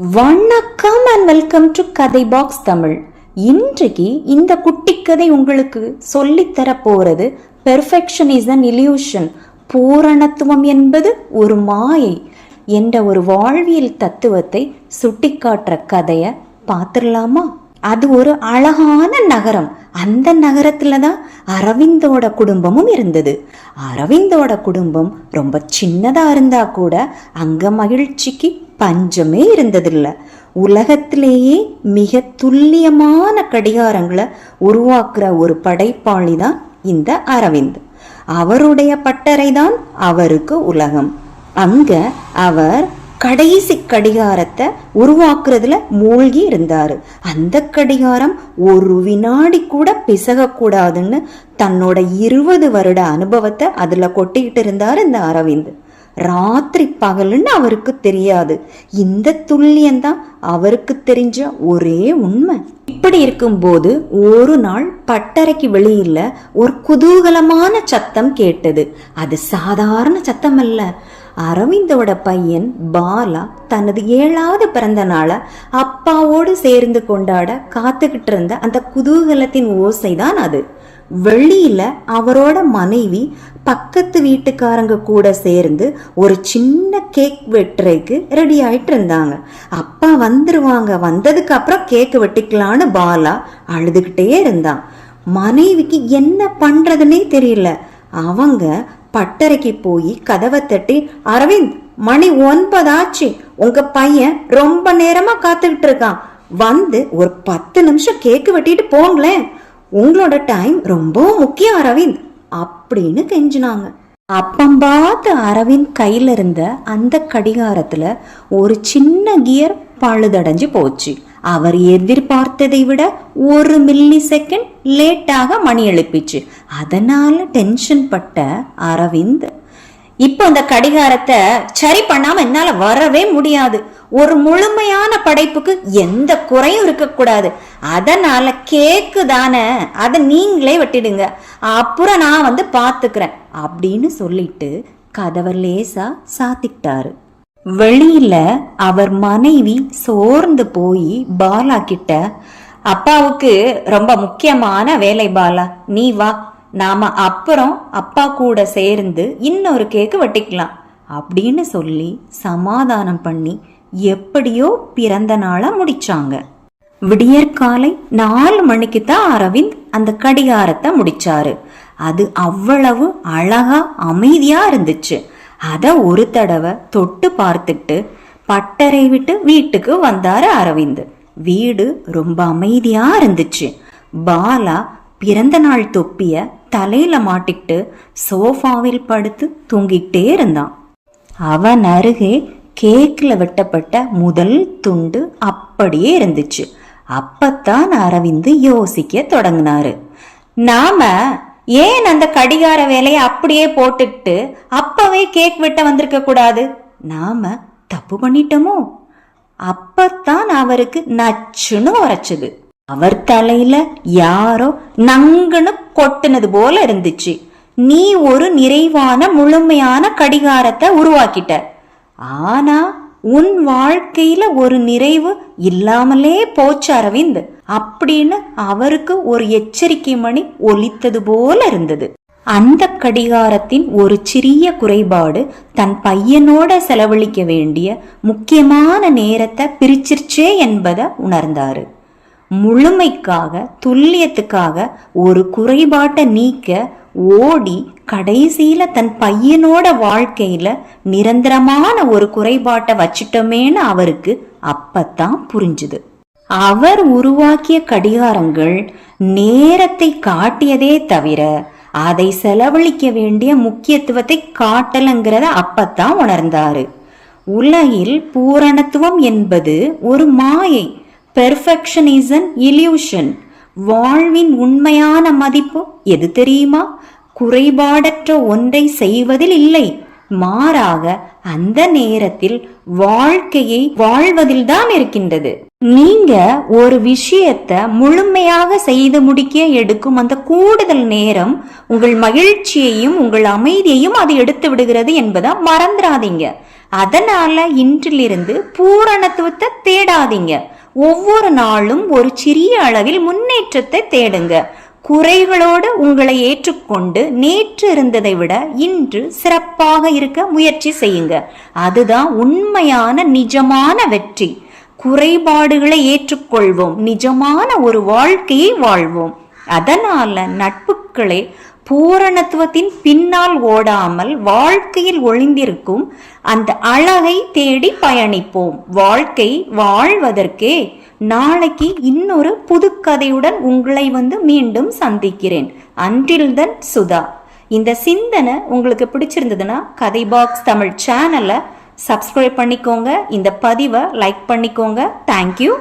வணக்கம் and welcome to Kathai box Tamil. இன்றைக்கு இந்த குட்டி கதை உங்களுக்கு சொல்லித்தர போறது பெர்ஃபெக்ஷன் இஸ் அன் இல்யூஷன் பூரணத்துவம் என்பது ஒரு மாயை என்ற ஒரு வாழ்வியல் தத்துவத்தை சுட்டிக்காட்டுற கதையை பார்த்துடலாமா? அது ஒரு அழகான நகரம். அந்த நகரத்துல தான் அரவிந்தோட குடும்பமும் இருந்தது. அரவிந்தோட குடும்பம் ரொம்ப சின்னதா இருந்தா கூட அங்க மகிழ்ச்சிக்கு பஞ்சமே இருந்ததில்லை. உலகத்திலேயே மிக துல்லியமான கடிகாரங்களை உருவாக்குற ஒரு படைப்பாளி தான் இந்த அரவிந்த். அவருடைய பட்டறை தான் அவருக்கு உலகம். அங்க அவர் கடைசி கடிகாரத்தை உருவாக்குறதுல மூழ்கி இருந்தாரு. அந்த கடிகாரம் ஒரு வினாடி கூட பிசகக்கூடாதுன்னு தன்னோட இருபது வருட அனுபவத்தை அதுல கொட்டிக்கிட்டு இருந்தார் இந்த அரவிந்த். ராத்திரி பகலுன்னு அவருக்கு தெரியாது. இந்த துல்லியம்தான் அவருக்கு தெரிஞ்ச ஒரே உண்மை. இப்படி இருக்கும்போது ஒரு நாள் பட்டறைக்கு வெளியில ஒரு குதூகலமான சத்தம் கேட்டது. அது சாதாரண சத்தம் அல்ல அரவிந்தோட பையன் பாலா தனது ஏழாவது பிறந்த நாளை அப்பாவோடு சேர்ந்து கொண்டாட காத்துக்கிட்டு இருந்த அந்த குதூகலத்தின் ஓசைதான் அது. வெளியில அவரோட மனைவி பக்கத்து வீட்டுக்காரங்க கூட சேர்ந்து ஒரு சின்ன கேக் வெட்டுறதுக்கு ரெடி ஆயிட்டு இருந்தாங்க அப்பா வந்துருவாங்க வந்ததுக்கு அப்புறம் கேக் வெட்டிக்கலான்னு பாலா அழுதுகிட்டே இருந்தான். மனைவிக்கு என்ன பண்றதுன்னே தெரியல. அவங்க பட்டறைக்கு போய் கதவை தட்டி அரவிந்த் மணி ஒன்பதாச்சு. உங்க பையன் ரொம்ப நேரமா காத்துக்கிட்டு இருக்கான். வந்து ஒரு பத்து நிமிஷம் கேக்கு வெட்டிட்டு போங்களேன். உங்களோட டைம் ரொம்ப முக்கியம் அரவிந்த் அப்படின்னு கெஞ்சினாங்க. அப்பம் பார்த்து அரவிந்த் கையில இருந்த அந்த கடிகாரத்துல ஒரு சின்ன கியர் பழுதடைஞ்சு போச்சு. அவர் எதிர்பார்த்ததை விட ஒரு மில்லி செகண்ட் லேட்டாக மணி எழுப்பிச்சு. அதனால டென்ஷன் பட்ட அரவிந்த் இப்போ அந்த கடிகாரத்தை சரி பண்ணாம என்னால வரவே முடியாது. ஒரு முழுமையான படைப்புக்கு எந்த குறையும் இருக்கக்கூடாது. அதனால கேக்கு தானே அதை நீங்களே வெட்டிடுங்க. அப்புறம் நான் வந்து பார்த்துக்கிறேன் அப்படின்னு சொல்லிட்டு கதவை லேசா சாத்திக்கிட்டாரு. வெளியில அவர் மனைவி சோர்ந்து போய் பாலா கிட்ட அப்பாவுக்கு ரொம்ப முக்கியமான வேலை பாலா நீ வா நாம அப்புறம் அப்பா கூட சேர்ந்து இன்னொரு கேக்கு வெட்டிக்கலாம் அப்படின்னு சொல்லி சமாதானம் பண்ணி எப்படியோ பிறந்த நாளா முடிச்சாங்க. விடியற்காலை நாலு மணிக்கு தான் அரவிந்த் அந்த கடிகாரத்தை முடிச்சாரு. அது அவ்வளவு அழகா அமைதியா இருந்துச்சு. அதை ஒரு தடவை தொட்டு பார்த்துட்டு பட்டறை விட்டு வீட்டுக்கு வந்தாரு அரவிந்த். வீடு ரொம்ப அமைதியா இருந்துச்சு. பாலா பிறந்த நாள் தொப்பிய தலையில மாட்டிக்கிட்டு சோஃபாவில் படுத்து தூங்கிட்டே இருந்தான். அவன் அருகே கேக்ல வெட்டப்பட்ட முதல் துண்டு அப்படியே இருந்துச்சு. அப்பத்தான் அரவிந்த் யோசிக்க தொடங்கினாரு. நாம ஏன் அந்த கடிகார வேலையை அப்படியே போட்டுக்கிட்டு அப்பவே கேக் வெட்ட வந்திருக்க கூடாது? நாம தப்பு பண்ணிட்டோமோ? அப்பத்தான் அவருக்கு நச்சுன்னு உரைச்சது. அவர் தலையில யாரோ நங்குன்னு கொட்டுனது போல இருந்துச்சு. நீ ஒரு நிறைவான முழுமையான கடிகாரத்தை உருவாக்கிட்ட. ஆனா உன் வாழ்க்கையில ஒரு நிறைவு இல்லாமலே போச்சு அரவிந்த். அப்படின்னு அவருக்கு ஒரு எச்சரிக்கை மணி ஒலித்தது போல இருந்தது. அந்த கடிகாரத்தின் ஒரு சிறிய குறைபாடு தன் பையனோட செலவழிக்க வேண்டிய முக்கியமான நேரத்தை பிரிச்சிருச்சே என்பதை உணர்ந்தாரு. முழுமைக்காக துல்லியத்துக்காக ஒரு குறைபாட்டை நீக்க ஓடி கடைசியில தன் பையனோட வாழ்க்கையில நிரந்தரமான ஒரு குறைபாட்டை வச்சிட்டோமேன்னு அவருக்கு அப்பத்தான் புரிஞ்சுது. அவர் உருவாக்கிய கடிகாரங்கள் நேரத்தை காட்டியதே தவிர அதை செலவழிக்க வேண்டிய முக்கியத்துவத்தை காட்டலங்கிறத அப்பத்தான் உணர்ந்தாரு. உலகில் பூரணத்துவம் என்பது ஒரு மாயை பெர்ஃபெக்ஷன் இஸ் அன் இல்யூஷன் வாழ்வின் உண்மையான மதிப்பு எது தெரியுமா? குறைபாடற்ற ஒன்றை செய்வதில் இல்லை. மாறாக அந்த நேரத்தில் வாழ்க்கையை வாழ்வதில் தான் இருக்கின்றது. நீங்க ஒரு விஷயத்த முழுமையாக செய்து முடிக்க எடுக்கும் அந்த கூடுதல் நேரம் உங்கள் மகிழ்ச்சியையும் உங்கள் அமைதியையும் அது எடுத்து விடுகிறது என்பதை மறந்துடாதீங்க அதனால இன்றிலிருந்து பூரணத்துவத்தை தேடாதீங்க. ஒவ்வொரு நாளும் ஒரு சிறிய அளவில் முன்னேற்றத்தை தேடுங்க. குறைகளோடு உங்களை ஏற்றுக்கொண்டு நேற்று இருந்ததை விட இன்று சிறப்பாக இருக்க முயற்சி செய்யுங்க. அதுதான் உண்மையான நிஜமான வெற்றி. குறைபாடுகளை ஏற்றுக்கொள்வோம். நிஜமான ஒரு வாழ்க்கையை வாழ்வோம். அதனால நட்புகளே பூரணத்துவத்தின் பின்னால் ஓடாமல் வாழ்க்கையில் ஒளிந்திருக்கும் அந்த அழகை தேடி பயணிப்போம். வாழ்க்கை வாழ்வதற்கே நாளைக்கு இன்னொரு புதுக்கதையுடன் உங்களை வந்து மீண்டும் சந்திக்கிறேன். அன்றில்தன் சுதா. இந்த சிந்தனை உங்களுக்கு பிடிச்சிருந்ததுன்னா கதை பாக்ஸ் தமிழ் சேனலை சப்ஸ்கிரைப் பண்ணிக்கோங்க. இந்த பதிவை லைக் பண்ணிக்கோங்க. தேங்க்யூ